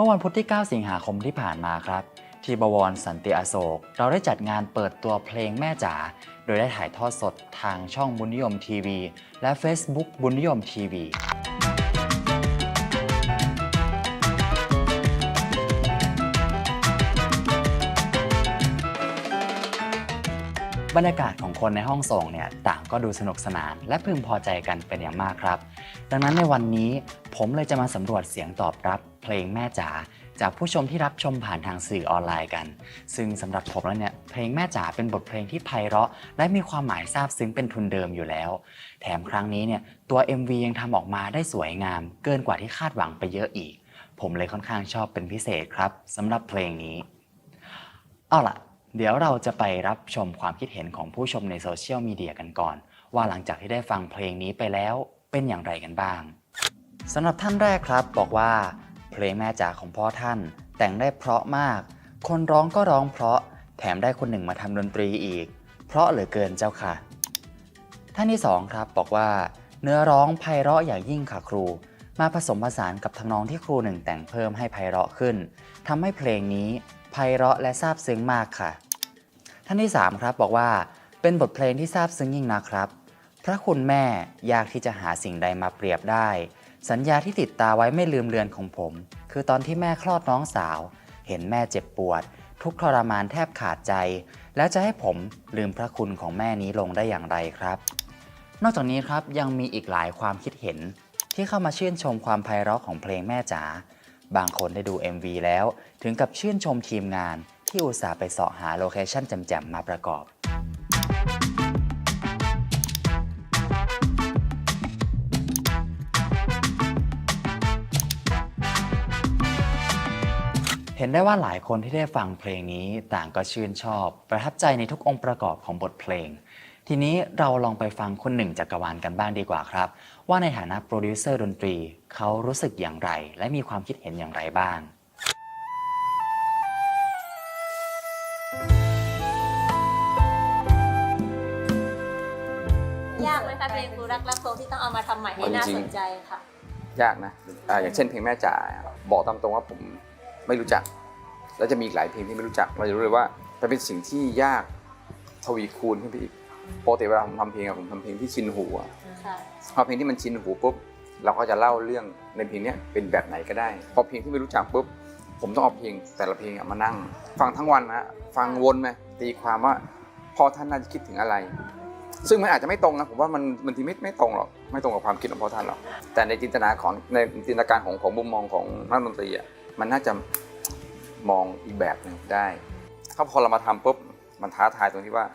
มื่อวันพุธที่ 9 สิงหาคมที่ผ่านมาครับ ที่บวรสันติอโศก เราได้จัดงานเปิดตัวเพลงแม่จ๋าโดยได้ถ่ายทอดสดทางช่องบุญนิยมทีวี และ Facebook บุญนิยมทีวีบรรยากาศของคนในห้องส่งเนี่ยต่างก็ดูสนุกสนาน และพึงพอใจกันเป็นอย่างมากครับ ดังนั้นในวันนี้ผมเลยจะมาสำรวจเสียงตอบรับ เพลงแม่จ๋าจากผู้ชมที่รับชมผ่านทางสื่อออนไลน์กัน ซึ่งสำหรับผมแล้วเนี่ยเพลงแม่จ๋าเป็นบทเพลงที่ไพเราะ และมีความหมายซาบซึ้งเป็นทุนเดิมอยู่แล้ว แถมครั้งนี้เนี่ยตัว MV ยังทำออกมาได้สวยงาม เกินกว่าที่คาดหวังไปเยอะอีก ผมเลยค่อนข้างชอบเป็นพิเศษครับสำหรับเพลงนี้ เอาล่ะ เดี๋ยวเราจะไปรับชมความคิดเห็นของผู้ชมในโซเชียลมีเดียกันก่อน ว่าหลังจากที่ได้ฟังเพลงนี้ไปแล้วเป็นอย่างไรกันบ้างสำหรับท่านแรกครับบอกว่า เพลงแม่จ๋าของพ่อท่าน แต่งได้เพราะมาก คนร้องก็ร้องเพราะ แถมได้คนหนึ่งมาทำดนตรีอีก เพราะเหลือเกินเจ้าค่ะ ท่านที่สองครับบอกว่า เนื้อร้องไพเราะอย่างยิ่งค่ะครู มาผสมผสานกับทำนองที่ครูหนึ่งแต่งเพิ่มให้ไพเราะขึ้นทำให้เพลงนี้ไพเราะและซาบซึ้งมากค่ะ ท่านที่3ครับบอกว่า เป็นบทเพลงที่ซาบซึ้งยิ่งนะครับ พระคุณแม่ยากที่จะหาสิ่งใดมาเปรียบได้ สัญญาที่ติดตาไว้ไม่ลืมเลือนของผม คือตอนที่แม่คลอดน้องสาว เห็นแม่เจ็บปวด ทุกทรมานแทบขาดใจ แล้วจะให้ผมลืมพระคุณของแม่นี้ลงได้อย่างไรครับ นอกจากนี้ครับยังมีอีกหลายความคิดเห็น ที่เข้ามาชื่นชมความไพเราะของเพลงแม่จ๋าบางคนได้ดู MV แล้ว ถึงกับชื่นชมทีมงานที่อุตส่าห์ไปเสาะหาโลเคชั่นแจ่มๆมาประกอบ เห็นได้ว่าหลายคนที่ได้ฟังเพลงนี้ต่างก็ชื่นชอบ ประทับใจในทุกองค์ประกอบของบทเพลง ทีนี้เราลองไปฟังคนหนึ่งจักรวาลกันบ้างดีกว่าครับ ว่าในฐานะโปรดิวเซอร์ดนตรี เขารู้สึกอย่างไร และมีความคิดเห็นอย่างไรบ้างยากไหมคะเพลงครูรักรักโทที่ต้องเอามาทำใหม่ให้น่าสนใจค่ะ ยากนะอ่าอย่างเช่นเพลงแม่จ๋าบอกตามตรงว่าผม ไม่รู้จัก แล้วจะมีอีกหลายเพลงที่ไม่รู้จักเราจะรู้เลยว่ามันเป็นสิ่งที่ยากทวีคูณขึ้นไปอีกปกติเวลาผมทำเพลงอะผมทำเพลงที่ชินหูอะค่ะพอเพลงที่มันชินหูปุ๊บเราก็จะเล่าเรื่องในเพลงเนี้ยเป็นแบบไหนก็ได้ พอเพลงที่ไม่รู้จักปุ๊บผมต้องเอาเพลงแต่ละเพลงอะมานั่ง ฟังทั้งวันนะฟังวนไหมตีความว่าพ่อท่านน่าจะคิดถึงอะไร ซึ่งมันอาจจะไม่ตรงนะผมว่ามันมันทีไม่ไม่ตรงหรอกไม่ตรงกับความคิดของพ่อท่านหรอกแต่ในจินตนาของในจินตนาการของของมุมมองของนักดนตรีอะมันน่าจะ มองอีกแบบหนึ่งได้ ถ้าพอเรามาทำปุ๊บมันท้าทายตรงที่ว่า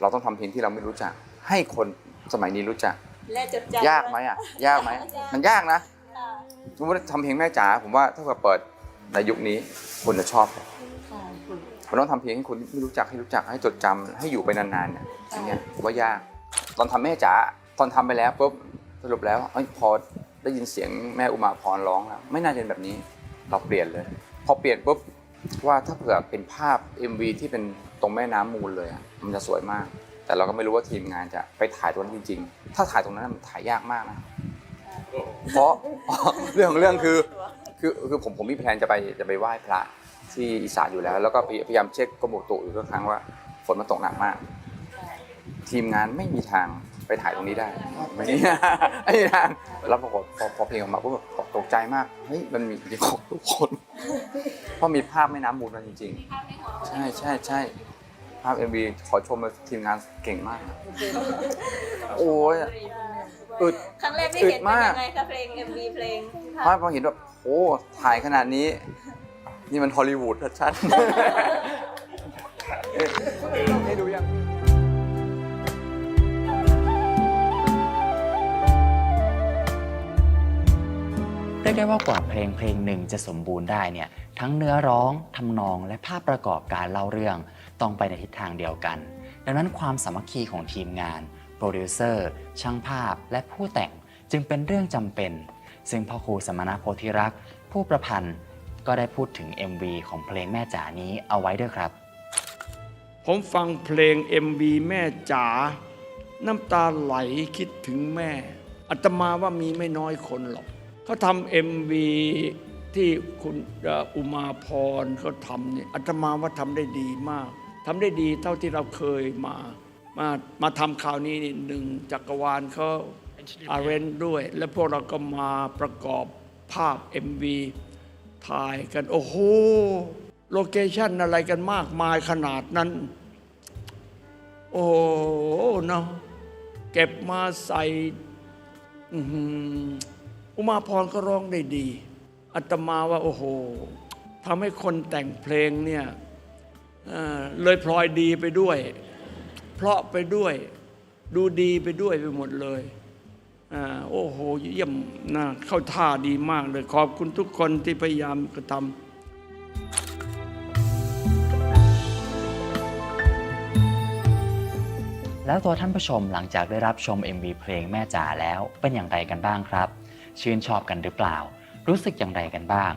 เราต้องทำเพลงที่เราไม่รู้จัก ให้คนสมัยนี้รู้จัก และจดจำยากไหมอะ ยากไหมมันยากนะค่ะสมมติว่าทำเพลงแม่จ๋าผมว่าถ้าเกิดเปิดในยุคนี้คนจะชอบค่ะมันต้องทำเพลงให้คนที่ไม่รู้จักให้รู้จักให้จดจำให้อยู่ไปนานๆเนี่ยอันเนี้ยผมว่ายาก ตอนทำแม่จ๋าตอนทำไปแล้วปุ๊บสรุปแล้วเอ้ยพอได้ยินเสียงแม่อุมาพรร้องแล้วไม่น่าจะเป็นแบบนี้เราเปลี่ยนเลย พอเปลี่ยนปุ๊บ ว่าถ้าเผื่อเป็นภาพ MV ที่เป็นตรงแม่น้ำมูลเลยอะมันจะสวยมาก แต่เราก็ไม่รู้ว่าทีมงานจะไปถ่ายตรงนั้นจริง ๆ ถ้าถ่ายตรงนั้นมันถ่ายยากมากนะ เพราะ เรื่องของเรื่องคือคือคือผมผมมีแผนจะไปจะไปไหว้พระที่อีสานอยู่แล้ว แล้วก็พยายามเช็คกรมอุตุอยู่ทุกครั้งว่าฝนมันตกหนักมาก ทีมงานไม่มีทางไปถ่ายตรงนี้ได้ไม่มีไม่มีทางแล้วปรากฏพอพอเพลงออกมาปุ๊บแบบ ตกใจมาก เฮ้ย มันมีจริงของทุกคน เพราะมีภาพแม่น้ำมูลมาจริง ๆ ใช่ใช่ใช่ภาพ MV ขอชมเลยทีมงานเก่งมากโอ้ยอึด ครั้งแรกที่อึดเห็นเป็นมากยังไงคะเพลง MV เพลงเพราะพอเห็นแบบโอ้ถ่ายขนาดนี้ นี่มันฮอลลีวูดชัดๆ ยกได้ว่ากว่าเพลงเพลงหนึ่งจะสมบูรณ์ได้เนี่ยทั้งเนื้อร้องทำนองและภาพประกอบการเล่าเรื่องต้องไปในทิศทางเดียวกัน ดังนั้นความสามัคคีของทีมงาน โปรดิวเซอร์ ช่างภาพ และผู้แต่งจึงเป็นเรื่องจำเป็น ซึ่งพ่อครูสมณโพธิรักษ์ผู้ประพันธ์ก็ได้พูดถึง MV ของเพลงแม่จ๋านี้เอาไว้ด้วยครับ ผมฟังเพลง MB แม่จ๋าน้ำตาไหลคิดถึงแม่อัตมาว่ามีไม่น้อยคนหรอก เขาทำ MV ที่คุณเอ่ออุมาพรเขาทำเนี่ยอาตมาว่าทำได้ดีมากทำได้ดีเท่าที่เราเคยมา มามาทำข่าวนี้นี่หนึ่งจักรวาลเขาอาเรนด้วย และพวกเราก็มาประกอบภาพ MV ถ่ายกัน โอ้โห โลเคชั่นอะไรกันมากมายขนาดนั้น โอ้โหเนาะเก็บมาใส่ อุมาพรก็ร้องได้ดีอัตมาว่าโอ้โหทำให้คนแต่งเพลงเนี่ยเเลยพลอยดีไปด้วย เพราะไปด้วย ดูดีไปด้วยไปหมดเลยอาโอ้โหเยี่ยมนะเข้าท่าดีมากเลยขอบคุณทุกคนที่พยายามกระทำแล้วตัวท่านผู้ชมหลังจากได้รับชม MV เพลงแม่จ๋าแล้วเป็นอย่างไรกันบ้างครับ ชื่นชอบกันหรือเปล่า รู้สึกอย่างไรกันบ้าง